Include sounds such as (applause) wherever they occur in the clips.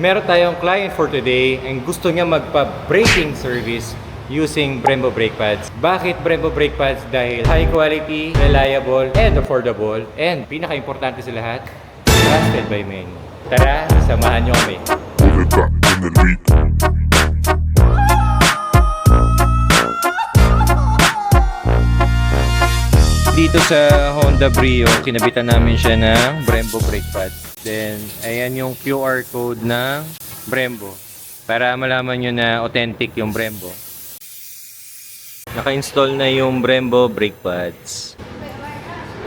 Meron tayong client for today and gusto niya magpa-braking service using Brembo brake pads. Bakit Brembo brake pads? Dahil high quality, reliable, and affordable. And pinaka-importante sa lahat, trusted by many. Tara, samahan niyo kami. Dito sa Honda Brio, kinabitan namin siya ng Brembo brake pads. Then, ayan yung QR code ng Brembo. Para malaman nyo na authentic yung Brembo. Naka-install na yung Brembo brake pads.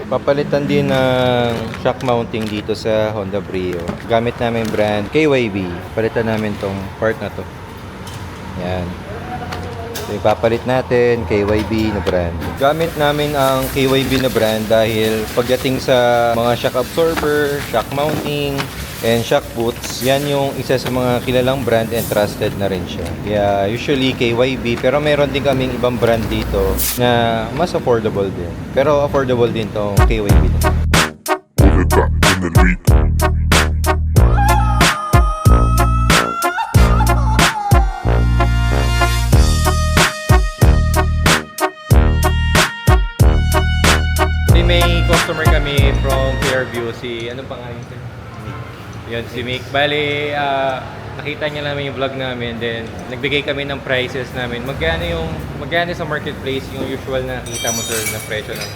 Papalitan din ng shock mounting dito sa Honda Brio. Gamit namin brand KYB. Palitan namin tong part na to. Yan. So, ipapalit natin KYB na brand. Gamit namin ang KYB na brand dahil pagdating sa mga shock absorber, shock mounting, and shock boots, yan yung isa sa mga kilalang brand and trusted na rin siya. Kaya usually KYB, pero meron din kaming ibang brand dito na mas affordable din. Pero affordable din tong KYB na. May, customer kami from Fairview, si, anong pangalan niya? Yun, si Mick. Bali, ah, nakita niya namin yung vlog namin, then nagbigay kami ng prices namin. Magkano yung, magkano sa marketplace yung usual na nakita mo sir na presyo ng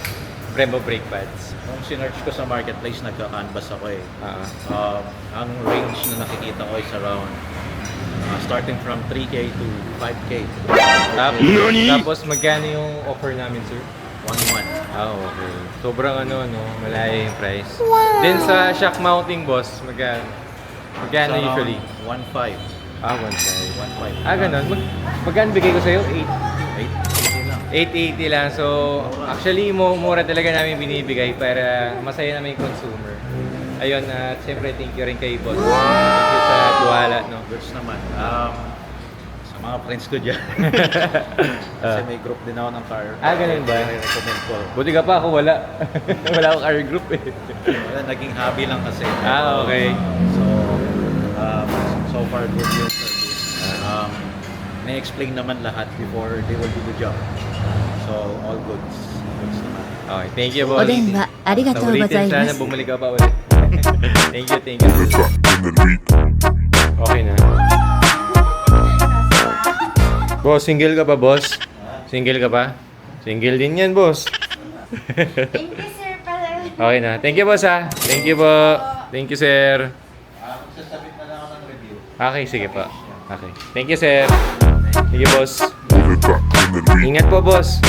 Brembo brake pads? Kung sinearch ko sa marketplace, nagka-canvas ako eh. Ah, Um, ang range na nakikita ko is around uh, starting from 3K to 5K. tapos, tapos magkano yung offer namin sir? 1-1. Ah, okay. Sobrang ano, no? Malaya yung price. Then sa shock mounting boss, magkano? Magkano around usually? 1.5. Ah, one side. 1.5. Ah, ganun. Mag magkano bigay ko sa'yo? 8. 8. lang. 880 lang. So, actually, mo mura talaga namin binibigay para masaya namin yung consumer. Ayun, at siyempre, thank you rin kay boss. Thank you sa tuwala, no? Goods naman. Um, sa mga friends ko dyan. (laughs) Kasi may group din ako ng car. Ah, ganun ba? recommend ko. Buti ka pa ako wala. (laughs) wala akong car group eh. Wala, naging hobby lang kasi. Ah, okay. So, um, so far good yung service. Um, na-explain naman lahat before they will do the job. So, all goods. Goods naman. Okay, thank you, boss. お電話ありがとうござい Sa ま ulitin, す sana。bumalik ka pa ulit. (laughs) thank you, thank you. Boss, single ka pa, boss? Single ka pa? Single din yan, boss. Thank you, sir, pala. Okay na. Thank you, boss, ha. Thank you po. Thank you, sir. Ah, sasabit na lang ako ng review. Okay, sige po. Okay. Thank you, sir. Thank you, boss. Ingat po, boss.